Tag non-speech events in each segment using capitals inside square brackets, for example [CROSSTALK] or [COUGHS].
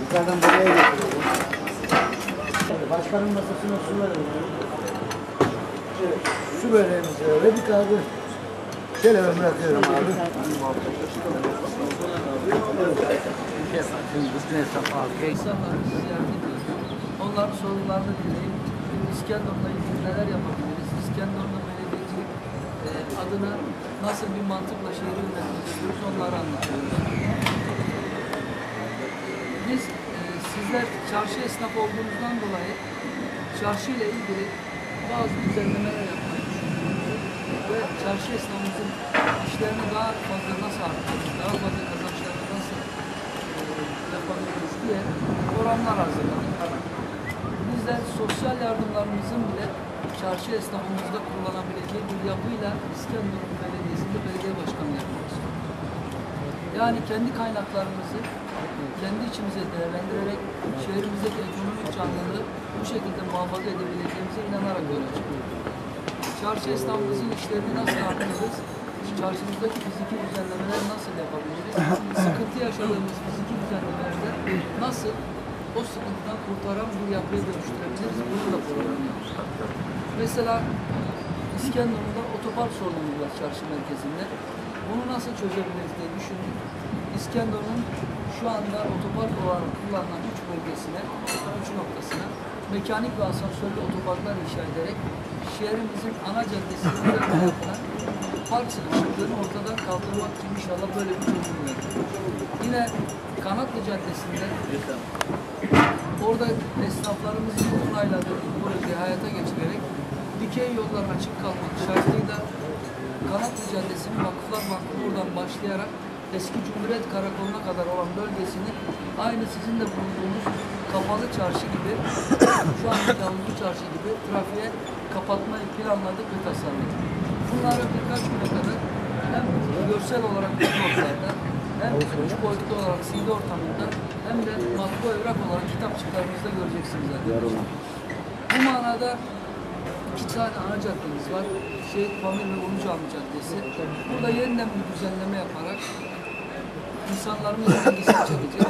Yukarıdan buraya getiriyorum. Başkanın masasına su verelim. Evet, Su böreğimizi öyle bir kaldı. Şöyle ben bırakıyorum abi. Ziyaret ediyoruz. Onların sorunlarını dinleyip İskenderun'la ilgili neler yapabiliriz? İskenderun'la belediyecilik e, adına nasıl bir mantıkla şehri yönetiyoruz onları anlatıyoruz. Biz e, sizler çarşı esnafı olduğunuzdan dolayı çarşı ile ilgili bazı düzenlemeler. Ve çarşı esnafımızın işlerini daha fazla nasıl arttırırız, daha fazla kazançlarını nasıl e, yapabiliriz diye oranlar hazırladık. Bizler sosyal yardımlarımızın bile çarşı esnafımızda kullanabileceği bir yapıyla İskenderun Belediyesi'nde belediye başkanı yapmak istiyoruz. Yani kendi kaynaklarımızı kendi içimize değerlendirerek şehrimizdeki ekonomik canlılığı bu şekilde muhafaza edebileceğimize inanarak yola çıkıyoruz. Çarşı esnafımızın işlerini nasıl arttırırız? Çarşımızdaki fiziki düzenlemeleri nasıl yapabiliriz? Sıkıntı yaşadığımız fiziki düzenlemelerde nasıl o sıkıntıdan kurtaran bir yapıya dönüştürebiliriz? Bunu da program yapmışlar. Mesela İskenderun'da otopark sorunumuz var çarşı merkezinde. Bunu nasıl çözebiliriz diye düşündük. İskenderun'un şu anda otopark olarak kullanılan üç bölgesine, üç noktasına mekanik ve asansörlü otoparklar inşa ederek şehrimizin ana caddesinde yapılan [COUGHS] park sıkışıklığını ortadan kaldırmak için inşallah böyle bir çözüm üretiyoruz. Yine Kanatlı Caddesi'nde orada esnaflarımızın onayladığı bir projeyi hayata geçirerek dikey yollar açık kalmak şartıyla Kanatlı Caddesi'nin Vakıflar Vakfı buradan başlayarak eski Cumhuriyet Karakolu'na kadar olan bölgesini aynı sizin de bulunduğunuz kapalı çarşı gibi [COUGHS] şu an havuzlu çarşı gibi trafiğe kapatmayı planladık ve tasarladık. Bunları birkaç güne kadar hem görsel olarak notlarda hem üç boyutlu olarak CD ortamında hem de matbu evrak olarak kitapçıklarımızda göreceksiniz arkadaşlar. Bu manada iki tane ana caddemiz var. Şehit Pamir ve Ulu Cami Caddesi. Burada yeniden bir düzenleme yaparak insanlarımızın ilgisini çekecek,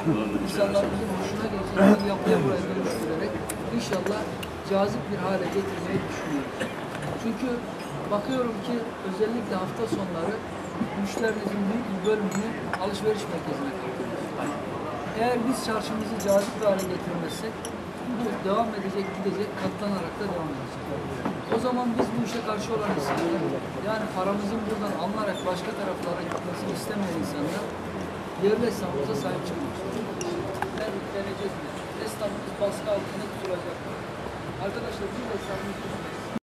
insanlarımızın hoşuna gelecek bir yapıya buraya dönüştürerek inşallah cazip bir hale getirmeyi düşünüyoruz. Çünkü bakıyorum ki özellikle hafta sonları müşterimizin büyük bir bölümünü alışveriş merkezine kapatıyoruz. Eğer biz çarşımızı cazip bir hale getirmezsek bu devam edecek, gidecek, katlanarak da devam edecek. O zaman biz bu işe karşı olan insanlar, yani paramızın buradan alınarak başka taraflara gitmesini istemeyen insanlar, yerli esnafımıza sahip çıkmak. Ben deneyeceğiz. Esnafımız baskı altında tutulacak. Arkadaşlar biz esnafımız